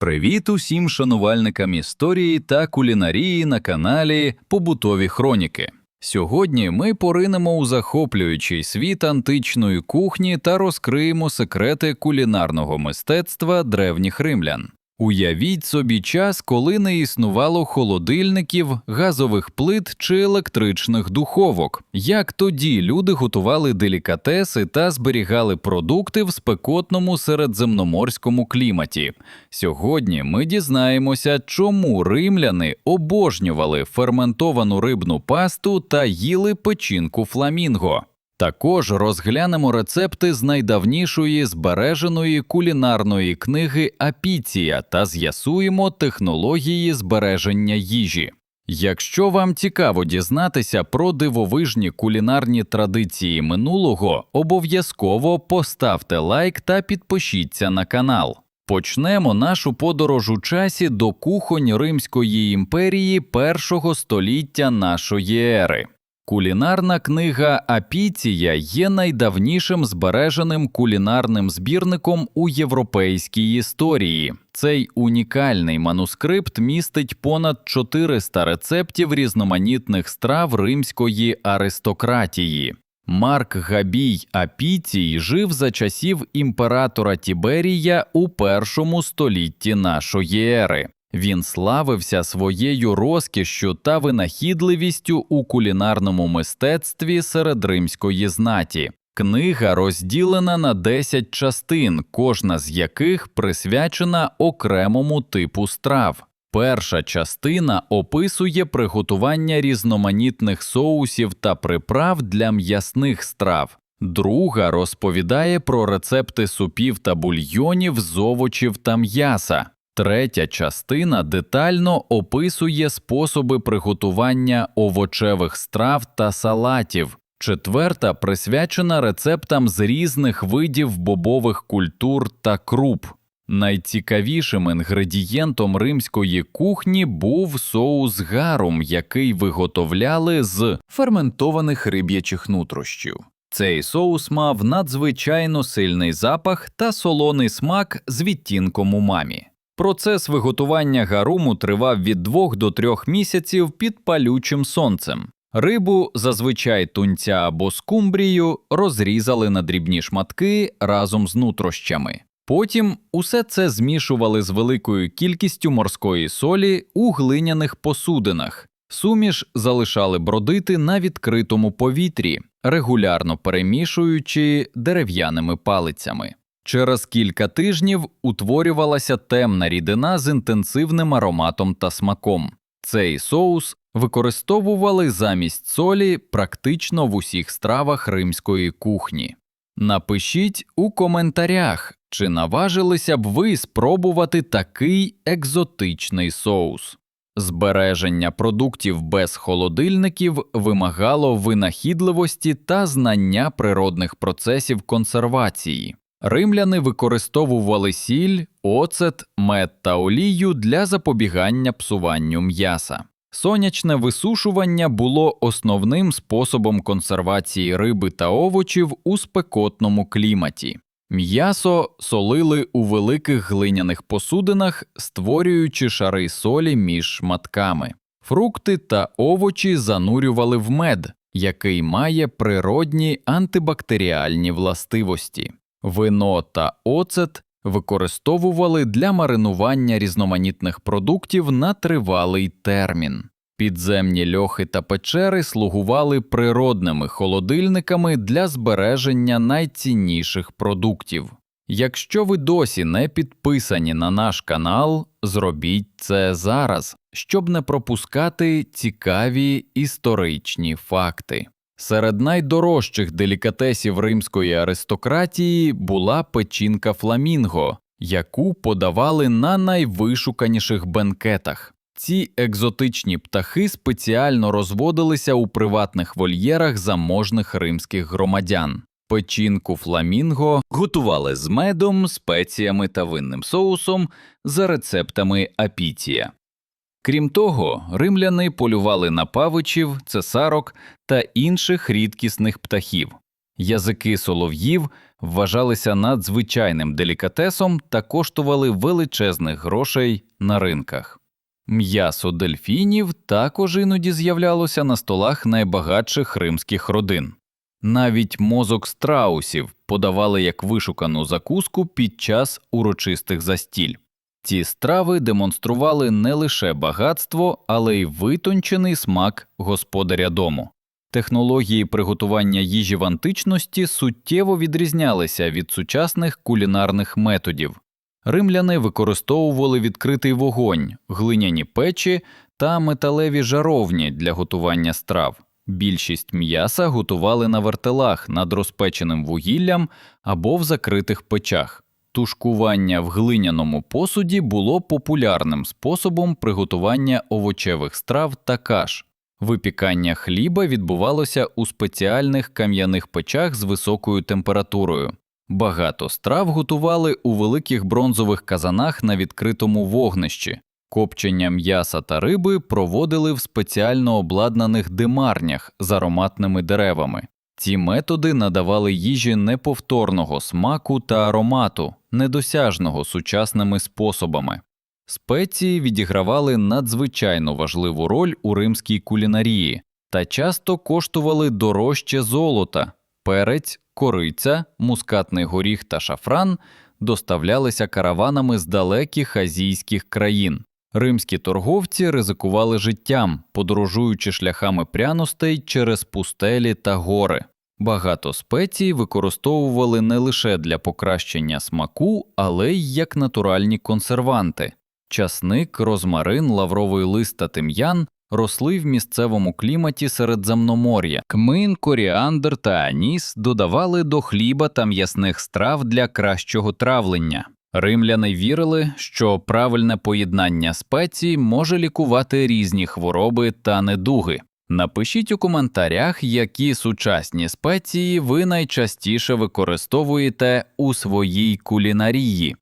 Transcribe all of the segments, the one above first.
Привіт усім шанувальникам історії та кулінарії на каналі Побутові Хроніки. Сьогодні ми поринемо у захоплюючий світ античної кухні та розкриємо секрети кулінарного мистецтва древніх римлян. Уявіть собі час, коли не існувало холодильників, газових плит чи електричних духовок. Як тоді люди готували делікатеси та зберігали продукти в спекотному середземноморському кліматі. Сьогодні ми дізнаємося, чому римляни обожнювали ферментовану рибну пасту та їли печінку фламінго. Також розглянемо рецепти з найдавнішої збереженої кулінарної книги Апіція та з'ясуємо технології збереження їжі. Якщо вам цікаво дізнатися про дивовижні кулінарні традиції минулого, обов'язково поставте лайк та підпишіться на канал. Почнемо нашу подорож у часі до кухонь Римської імперії першого століття нашої ери. Кулінарна книга Апіція є найдавнішим збереженим кулінарним збірником у європейській історії. Цей унікальний манускрипт містить понад 400 рецептів різноманітних страв римської аристократії. Марк Габій Апіцій жив за часів імператора Тіберія у першому столітті нашої ери. Він славився своєю розкішшю та винахідливістю у кулінарному мистецтві серед римської знаті. Книга розділена на 10 частин, кожна з яких присвячена окремому типу страв. Перша частина описує приготування різноманітних соусів та приправ для м'ясних страв. Друга розповідає про рецепти супів та бульйонів з овочів та м'яса. Третя частина детально описує способи приготування овочевих страв та салатів. Четверта присвячена рецептам з різних видів бобових культур та круп. Найцікавішим інгредієнтом римської кухні був соус гарум, який виготовляли з ферментованих риб'ячих нутрощів. Цей соус мав надзвичайно сильний запах та солоний смак з відтінком умамі. Процес виготування гаруму тривав від 2 до 3 місяців під палючим сонцем. Рибу, зазвичай тунця або скумбрію, розрізали на дрібні шматки разом з нутрощами. Потім усе це змішували з великою кількістю морської солі у глиняних посудинах. Суміш залишали бродити на відкритому повітрі, регулярно перемішуючи дерев'яними палицями. Через кілька тижнів утворювалася темна рідина з інтенсивним ароматом та смаком. Цей соус використовували замість солі практично в усіх стравах римської кухні. Напишіть у коментарях, чи наважилися б ви спробувати такий екзотичний соус. Збереження продуктів без холодильників вимагало винахідливості та знання природних процесів консервації. Римляни використовували сіль, оцет, мед та олію для запобігання псуванню м'яса. Сонячне висушування було основним способом консервації риби та овочів у спекотному кліматі. М'ясо солили у великих глиняних посудинах, створюючи шари солі між шматками. Фрукти та овочі занурювали в мед, який має природні антибактеріальні властивості. Вино та оцет використовували для маринування різноманітних продуктів на тривалий термін. Підземні льохи та печери слугували природними холодильниками для збереження найцінніших продуктів. Якщо ви досі не підписані на наш канал, зробіть це зараз, щоб не пропускати цікаві історичні факти. Серед найдорожчих делікатесів римської аристократії була печінка фламінго, яку подавали на найвишуканіших бенкетах. Ці екзотичні птахи спеціально розводилися у приватних вольєрах заможних римських громадян. Печінку фламінго готували з медом, спеціями та винним соусом за рецептами апіція. Крім того, римляни полювали на павичів, цесарок та інших рідкісних птахів, Язики солов'їв вважалися надзвичайним делікатесом та коштували величезних грошей на ринках. М'ясо дельфінів також іноді з'являлося на столах найбагатших римських родин. Навіть мозок страусів подавали як вишукану закуску під час урочистих застіль. Ці страви демонстрували не лише багатство, але й витончений смак господаря дому. Технології приготування їжі в античності суттєво відрізнялися від сучасних кулінарних методів. Римляни використовували відкритий вогонь, глиняні печі та металеві жаровні для готування страв. Більшість м'яса готували на вертелах над розпеченим вугіллям або в закритих печах. Тушкування в глиняному посуді було популярним способом приготування овочевих страв та каш. Випікання хліба відбувалося у спеціальних кам'яних печах з високою температурою. Багато страв готували у великих бронзових казанах на відкритому вогнищі. Копчення м'яса та риби проводили в спеціально обладнаних димарнях з ароматними деревами. Ці методи надавали їжі неповторного смаку та аромату, недосяжного сучасними способами. Спеції відігравали надзвичайно важливу роль у римській кулінарії та часто коштували дорожче золота, перець, кориця, мускатний горіх та шафран доставлялися караванами з далеких азійських країн. Римські торговці ризикували життям, подорожуючи шляхами пряностей через пустелі та гори. Багато спецій використовували не лише для покращення смаку, але й як натуральні консерванти. Часник, розмарин, лавровий лист та тим'ян росли в місцевому кліматі Середземномор'я. Кмин, коріандр та аніс додавали до хліба та м'ясних страв для кращого травлення. Римляни вірили, що правильне поєднання спецій може лікувати різні хвороби та недуги. Напишіть у коментарях, які сучасні спеції ви найчастіше використовуєте у своїй кулінарії.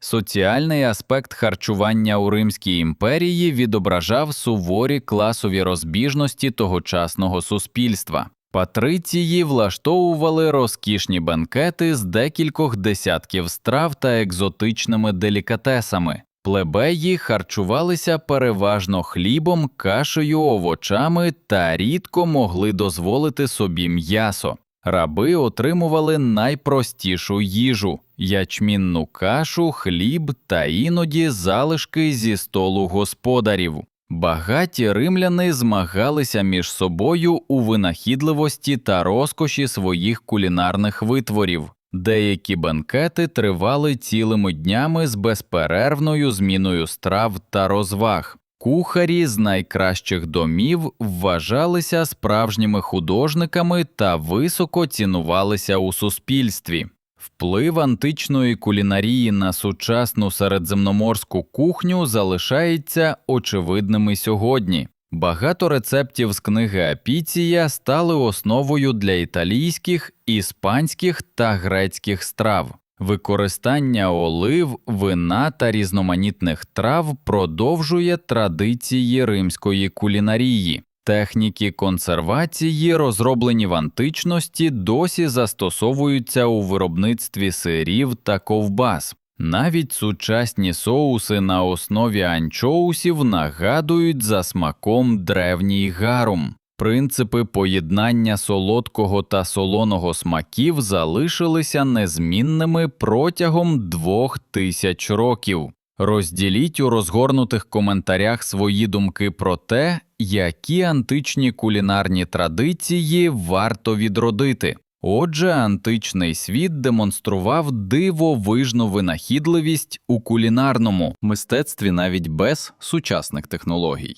Соціальний аспект харчування у Римській імперії відображав суворі класові розбіжності тогочасного суспільства. Патриції влаштовували розкішні банкети з декількох десятків страв та екзотичними делікатесами. Плебеї харчувалися переважно хлібом, кашею, овочами та рідко могли дозволити собі м'ясо. Раби отримували найпростішу їжу ячмінну кашу, хліб та іноді залишки зі столу господарів. Багаті римляни змагалися між собою у винахідливості та розкоші своїх кулінарних витворів. Деякі банкети тривали цілими днями з безперервною зміною страв та розваг. Кухарі з найкращих домів вважалися справжніми художниками та високо цінувалися у суспільстві. Вплив античної кулінарії на сучасну середземноморську кухню залишається очевидним і сьогодні. Багато рецептів з книги Апіція стали основою для італійських, іспанських та грецьких страв. Використання олив, вина та різноманітних трав продовжує традиції римської кулінарії. Техніки консервації, розроблені в античності, досі застосовуються у виробництві сирів та ковбас. Навіть сучасні соуси на основі анчоусів нагадують за смаком древній гарум. Принципи поєднання солодкого та солоного смаків залишилися незмінними протягом двох тисяч років. Розділіть у розгорнутих коментарях свої думки про те, які античні кулінарні традиції варто відродити. Отже, античний світ демонстрував дивовижну винахідливість у кулінарному мистецтві навіть без сучасних технологій.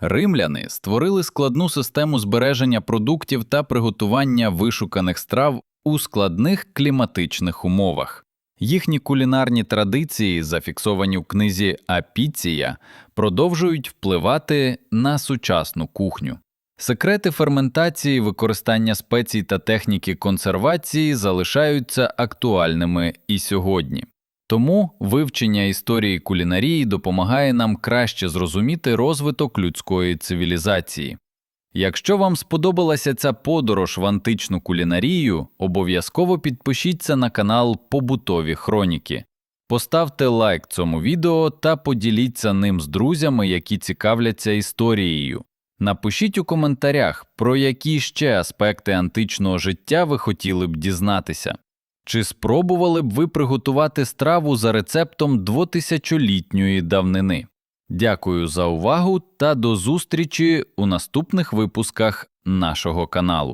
Римляни створили складну систему збереження продуктів та приготування вишуканих страв у складних кліматичних умовах. Їхні кулінарні традиції, зафіксовані в книзі Апіція, продовжують впливати на сучасну кухню. Секрети ферментації, використання спецій та техніки консервації залишаються актуальними і сьогодні. Тому вивчення історії кулінарії допомагає нам краще зрозуміти розвиток людської цивілізації. Якщо вам сподобалася ця подорож в античну кулінарію, обов'язково підпишіться на канал Побутові Хроніки. Поставте лайк цьому відео та поділіться ним з друзями, які цікавляться історією. Напишіть у коментарях, про які ще аспекти античного життя ви хотіли б дізнатися. Чи спробували б ви приготувати страву за рецептом двотисячолітньої давнини? Дякую за увагу та до зустрічі у наступних випусках нашого каналу.